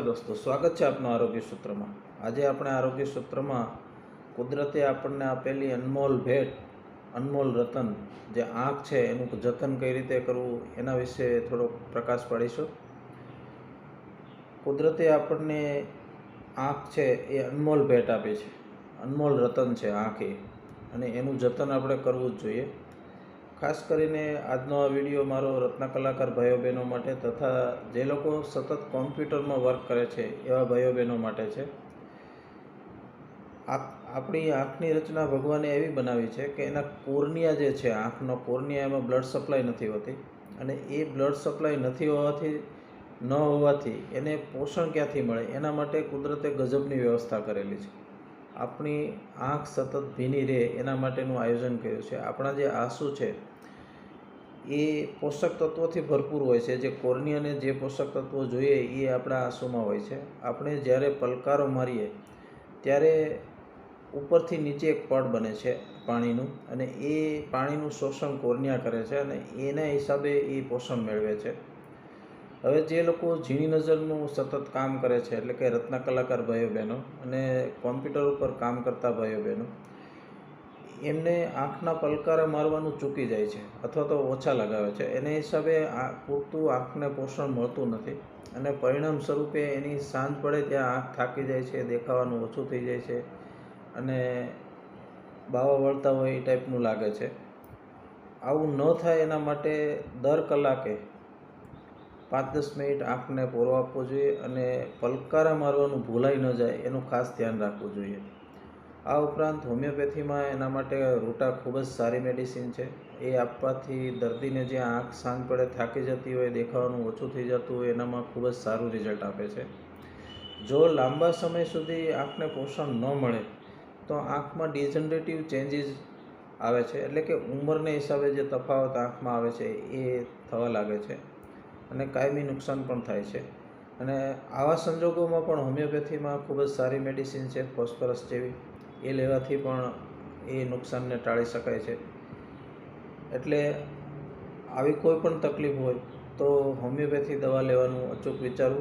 દોસ્તો, સ્વાગત છે આપનું આરોગ્ય સૂત્રમાં. આજે આપણે આરોગ્ય સૂત્રમાં કુદરતે આપણને આપેલી અનમોલ ભેટ, અનમોલ રતન, જે આંખ છે એનું જતન કઈ રીતે કરવું એના વિશે થોડો પ્રકાશ પાડીશું. કુદરતે આપણને આંખ છે એ અનમોલ ભેટ આપી છે. અનમોલ રતન છે આંખ એ. અને એનું જતન આપણે કરવું જ જોઈએ. ખાસ કરીને આજનો આ વીડિયો મારો રત્નકલાકાર ભાઈઓ બહેનો માટે તથા જે લોકો સતત કોમ્પ્યુટરમાં વર્ક કરે છે એવા ભાઈઓ બહેનો માટે છે. આપ, આપણી આંખની રચના ભગવાને એવી બનાવી છે કે એના કોર્નિયા જે છે, આંખનો કોર્નિયા એમાં બ્લડ સપ્લાય નથી હોતી અને એ બ્લડ સપ્લાય નથી હોવાથી, ન હોવાથી એને પોષણ ક્યાંથી મળે? એના માટે કુદરતે ગજબની વ્યવસ્થા કરેલી છે. આપણી આંખ સતત ભીની રહે એના માટેનું આયોજન કર્યું છે. આપણા જે આંસુ છે, એ પોષક તત્વોથી ભરપૂર હોય છે. જે કોર્નિયાને જે પોષક તત્વો જોઈએ, એ આપણા આંસુમાં હોય છે. આપણે જ્યારે પલકારો મારીએ, ત્યારે ઉપરથી નીચે એક પડ બને છે પાણીનું અને એ પાણીનું શોષણ કોર્નિયા કરે છે અને એના હિસાબે એ પોષણ મેળવે છે. હવે જે લોકો ઝીણી નજરનું સતત કામ કરે છે, એટલે કે રત્ન કલાકાર ભાઈઓ બહેનો અને કોમ્પ્યુટર ઉપર કામ કરતા ભાઈઓ બહેનો એમને આંખના પલકારા મારવાનું ચૂકી જાય છે અથવા તો ઓછા લગાવે છે. એને હિસાબે આ પૂરતું આંખને પોષણ મળતું નથી અને પરિણામ સ્વરૂપે એની સાંજ પડે ત્યાં આંખ થાકી જાય છે, દેખાવાનું ઓછું થઈ જાય છે અને બાવા વળતા હોય એ ટાઈપનું લાગે છે. આવું ન થાય એના માટે દર કલાકે પાંચ દસ મિનિટ આંખને પોરો આપવો જોઈએ અને પલકારા મારવાનું ભૂલાઈ ન જાય એનું ખાસ ધ્યાન રાખવું જોઈએ. આ ઉપરાંત હોમિયોપેથીમાં એના માટે રૂટા ખૂબ જ સારી મેડિસિન છે. એ આપવાથી દર્દીને જે આંખ સાંજ પડે થાકી જતી હોય, દેખાવાનું ઓછું થઈ જતું હોય, એનામાં ખૂબ જ સારું રિઝલ્ટ આપે છે. જો લાંબા સમય સુધી આંખને પોષણ ન મળે, તો આંખમાં ડિજનરેટિવ ચેન્જીસ આવે છે. એટલે કે ઉંમરને હિસાબે જે તફાવત આંખમાં આવે છે, એ થવા લાગે છે. અને કાયમી નુકસાન પણ થાય છે. અને આવા સંજોગોમાં પણ હોમિયોપેથીમાં ખૂબ જ સારી મેડિસિન છે, ફોસ્ફરસ જેવી. એ લેવાથી પણ એ નુકસાનને ટાળી શકાય છે. એટલે આવી કોઈ પણ તકલીફ હોય તો હોમિયોપેથી દવા લેવાનું અચૂક વિચારવું